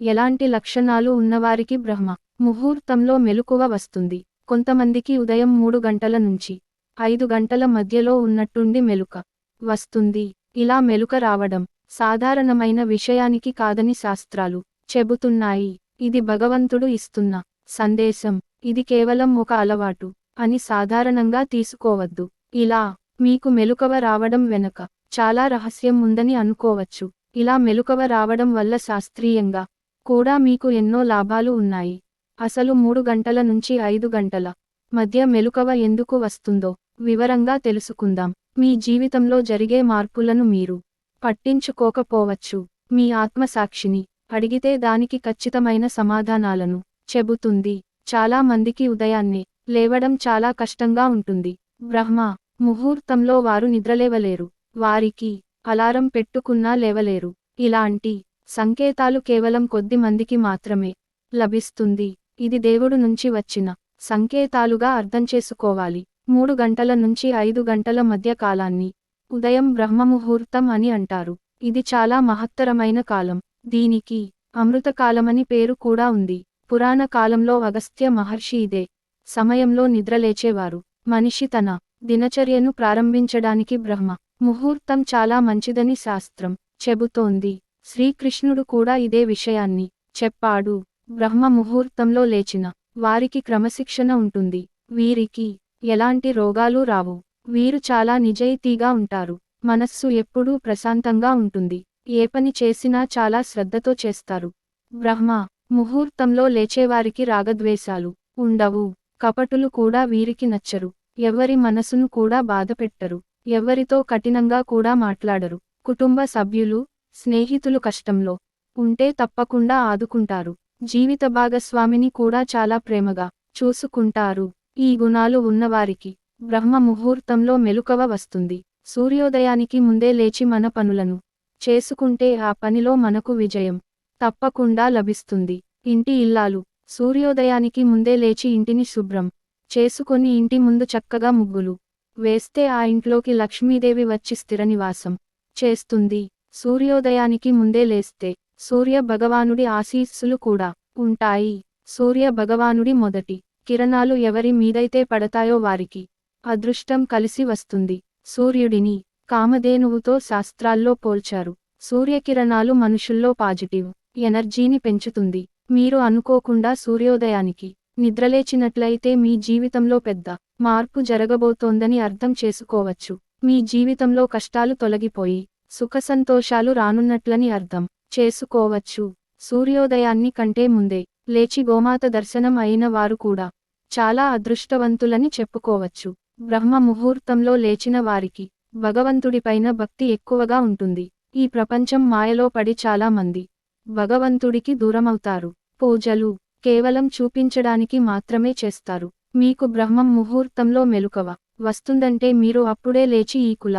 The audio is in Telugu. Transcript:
ఎలాంటి లక్షణాలు ఉన్నవారికి బ్రహ్మ ముహూర్తంలో మెలకువ వస్తుంది. కొంతమందికి ఉదయం మూడు గంటల నుంచి ఐదు గంటల మధ్యలో ఉన్నట్టుండి మెలుక వస్తుంది. ఇలా మెలుక రావడం సాధారణమైన విషయానికి కాదని శాస్త్రాలు చెబుతున్నాయి. ఇది భగవంతుడు ఇస్తున్న సందేశం. ఇది కేవలం ఒక అలవాటు అని సాధారణంగా తీసుకోవద్దు. ఇలా మీకు మెలుకవ రావడం వెనక చాలా రహస్యం ఉందని అనుకోవచ్చు. ఇలా మెలుకవ రావడం వల్ల శాస్త్రీయంగా కూడా మీకు ఎన్నో లాభాలు ఉన్నాయి. అసలు మూడు గంటల నుంచి ఐదు గంటల మధ్య మెలుకవ ఎందుకు వస్తుందో వివరంగా తెలుసుకుందాం. మీ జీవితంలో జరిగే మార్పులను మీరు పట్టించుకోకపోవచ్చు. మీ ఆత్మసాక్షిని అడిగితే దానికి ఖచ్చితమైన సమాధానాలను చెబుతుంది. చాలా మందికి ఉదయాన్నే లేవడం చాలా కష్టంగా ఉంటుంది. బ్రహ్మ ముహూర్తంలో వారు నిద్రలేవలేరు. వారికి అలారం పెట్టుకున్నా లేవలేరు. ఇలాంటి సంకేతాలు కేవలం కొద్ది మందికి మాత్రమే లభిస్తుంది. ఇది దేవుడు నుంచి వచ్చిన సంకేతాలుగా అర్థం చేసుకోవాలి. మూడు గంటల నుంచి ఐదు గంటల మధ్య కాలాన్ని ఉదయం బ్రహ్మముహూర్తం అని అంటారు. ఇది చాలా మహత్తరమైన కాలం. దీనికి అమృతకాలమని పేరు కూడా ఉంది. పురాణ కాలంలో అగస్త్య మహర్షి ఇదే సమయంలో నిద్రలేచేవారు. మనిషి తన దినచర్యను ప్రారంభించడానికి బ్రహ్మ ముహూర్తం చాలా మంచిదని శాస్త్రం చెబుతోంది. శ్రీకృష్ణుడు కూడా ఇదే విషయాన్ని చెప్పాడు. బ్రహ్మ ముహూర్తంలో లేచిన వారికి క్రమశిక్షణ ఉంటుంది. వీరికి ఎలాంటి రోగాలు రావు. వీరు చాలా నిజాయితీగా ఉంటారు. మనస్సు ఎప్పుడూ ప్రశాంతంగా ఉంటుంది. ఏ పని చేసినా చాలా శ్రద్ధతో చేస్తారు. బ్రహ్మ ముహూర్తంలో లేచేవారికి రాగద్వేషాలు ఉండవు. కపటులు కూడా వీరికి నచ్చరు. ఎవరి మనసును కూడా బాధపెట్టరు. ఎవరితో కఠినంగా కూడా మాట్లాడరు. కుటుంబ సభ్యులు స్నేహితులు కష్టంలో ఉంటే తప్పకుండా ఆదుకుంటారు. జీవిత భాగస్వామిని కూడా చాలా ప్రేమగా చూసుకుంటారు. ఈ గుణాలు ఉన్నవారికి బ్రహ్మ ముహూర్తంలో మెలుకవ వస్తుంది. సూర్యోదయానికి ముందే లేచి మన పనులను చేసుకుంటే ఆ పనిలో మనకు విజయం తప్పకుండా లభిస్తుంది. ఇంటి ఇల్లాలు సూర్యోదయానికి ముందే లేచి ఇంటిని శుభ్రం చేసుకొని ఇంటి ముందు చక్కగా ముగ్గులు వేస్తే ఆ ఇంట్లోకి లక్ష్మీదేవి వచ్చి స్థిర నివాసం చేస్తుంది. సూర్యోదయానికి ముందే లేస్తే సూర్య భగవానుడి ఆశీస్సులు కూడా ఉంటాయి. సూర్య భగవానుడి మొదటి కిరణాలు ఎవరి మీదైతే పడతాయో వారికి అదృష్టం కలిసి వస్తుంది. సూర్యుడిని కామధేనువుతో శాస్త్రాల్లో పోల్చారు. సూర్యకిరణాలు మనుషుల్లో పాజిటివ్ ఎనర్జీని పెంచుతుంది. మీరు అనుకోకుండా సూర్యోదయానికి నిద్రలేచినట్లయితే మీ జీవితంలో పెద్ద మార్పు జరగబోతోందని అర్థం చేసుకోవచ్చు. మీ జీవితంలో కష్టాలు తొలగిపోయి సుఖసంతోషాలు రానున్నట్లని అర్థం. చేసుకోవచ్చు. సూర్యోదయాన్ని కంటే ముందే. లేచి గోమాత దర్శనం అయిన వారు కూడా. చాలా అదృష్టవంతులని చెప్పుకోవచ్చు. బ్రహ్మ ముహూర్తంలో లేచిన వారికి. భగవంతుడిపైన భక్తి ఎక్కువగా ఉంటుంది. ఈ ప్రపంచం మాయలో పడి చాలా మంది. భగవంతుడికి దూరమవుతారు. పూజలు కేవలం చూపించడానికి మాత్రమే చేస్తారు. మీకు బ్రహ్మం ముహూర్తంలో మెలుకవ వస్తుందంటే మీరు అప్పుడే లేచి ఈ కుల